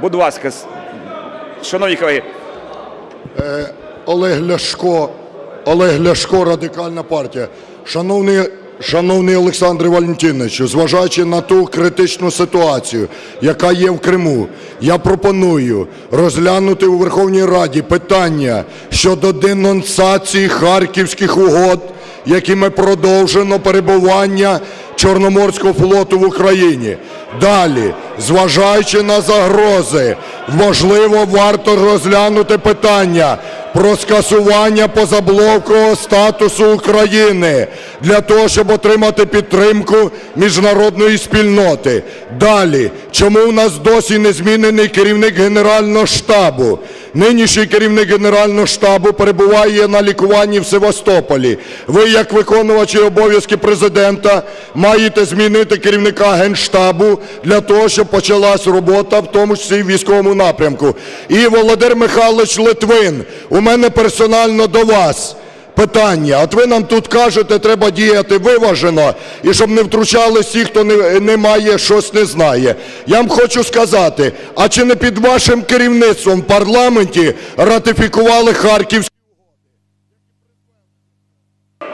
Будь ласка, шановні колеги, Олег Ляшко, Олег Ляшко, Радикальна партія. Шановний, шановний Олександре Валентиновичу, зважаючи на ту критичну ситуацію, яка є в Криму, я пропоную розглянути у Верховній Раді питання щодо денонсації Харківських угод, якими продовжено перебування Чорноморського флоту в Україні. Далі, зважаючи на загрози, можливо, варто розглянути питання про скасування позаблокового статусу України для того, щоб отримати підтримку міжнародної спільноти. Далі, чому у нас досі не змінений керівник Генерального штабу? Нинішній керівник Генерального штабу перебуває на лікуванні в Севастополі. Ви, як виконувачі обов'язки президента, маєте змінити керівника Генштабу для того, щоб почалась робота, в тому числі в військовому напрямку. І Володимир Михайлович Литвин, у мене персонально до вас. Питання, от ви нам тут кажете, треба діяти виважено, і щоб не втручались ті, хто не, не має, щось не знає. Я вам хочу сказати, а чи не під вашим керівництвом в парламенті ратифікували Харківську